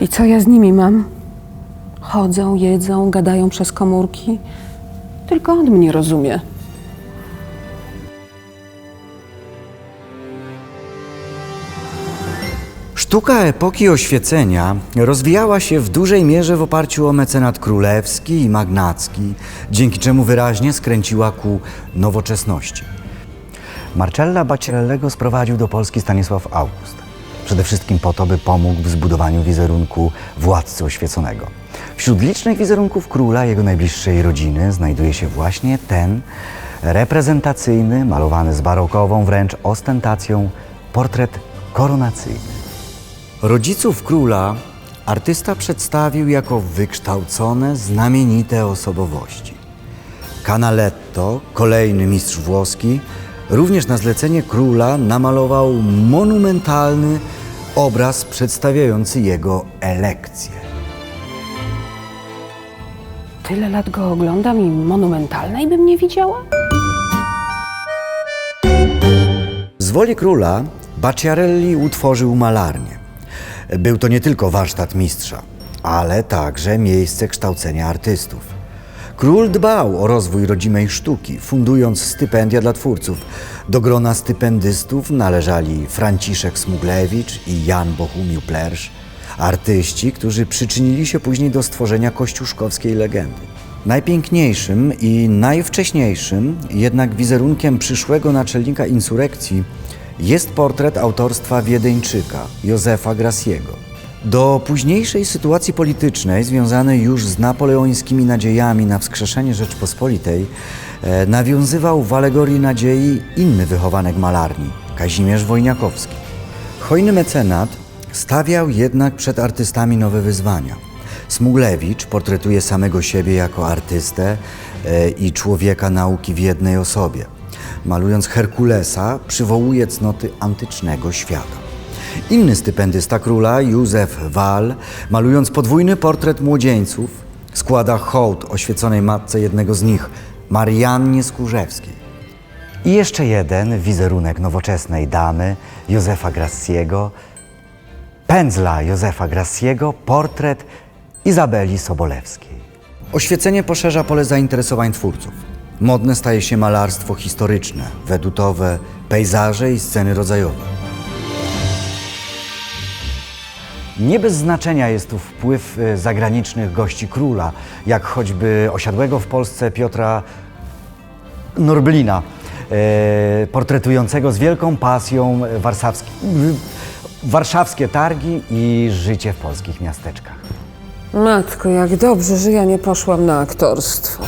I co ja z nimi mam? Chodzą, jedzą, gadają przez komórki. Tylko on mnie rozumie. Sztuka epoki oświecenia rozwijała się w dużej mierze w oparciu o mecenat królewski i magnacki, dzięki czemu wyraźnie skręciła ku nowoczesności. Marcella Baciarellego sprowadził do Polski Stanisław August. Przede wszystkim po to, by pomógł w zbudowaniu wizerunku władcy oświeconego. Wśród licznych wizerunków króla jego najbliższej rodziny znajduje się właśnie ten reprezentacyjny, malowany z barokową wręcz ostentacją, portret koronacyjny. Rodziców króla artysta przedstawił jako wykształcone, znamienite osobowości. Canaletto, kolejny mistrz włoski, również na zlecenie króla namalował monumentalny obraz przedstawiający jego elekcję. Tyle lat go oglądam i monumentalnej bym nie widziała? Z woli króla Bacciarelli utworzył malarnię. Był to nie tylko warsztat mistrza, ale także miejsce kształcenia artystów. Król dbał o rozwój rodzimej sztuki, fundując stypendia dla twórców. Do grona stypendystów należali Franciszek Smuglewicz i Jan Bohumił Plersz, artyści, którzy przyczynili się później do stworzenia kościuszkowskiej legendy. Najpiękniejszym i najwcześniejszym jednak wizerunkiem przyszłego naczelnika insurekcji jest portret autorstwa Wiedeńczyka, Józefa Grassiego. Do późniejszej sytuacji politycznej, związanej już z napoleońskimi nadziejami na wskrzeszenie Rzeczpospolitej, e, nawiązywał w alegorii nadziei inny wychowanek malarni, Kazimierz Wojniakowski. Hojny mecenat stawiał jednak przed artystami nowe wyzwania. Smuglewicz portretuje samego siebie jako artystę e, i człowieka nauki w jednej osobie. Malując Herkulesa, przywołuje cnoty antycznego świata. Inny stypendysta króla, Józef Wal, malując podwójny portret młodzieńców, składa hołd oświeconej matce jednego z nich, Mariannie Skórzewskiej. I jeszcze jeden wizerunek nowoczesnej damy, Józefa Grassiego, pędzla Józefa Grassiego, portret Izabeli Sobolewskiej. Oświecenie poszerza pole zainteresowań twórców. Modne staje się malarstwo historyczne, wedutowe, pejzaże i sceny rodzajowe. Nie bez znaczenia jest tu wpływ y, zagranicznych gości króla, jak choćby osiadłego w Polsce Piotra Norblina, e, portretującego z wielką pasją warszawskie, warszawskie targi i życie w polskich miasteczkach. Matko, jak dobrze, że ja nie poszłam na aktorstwo.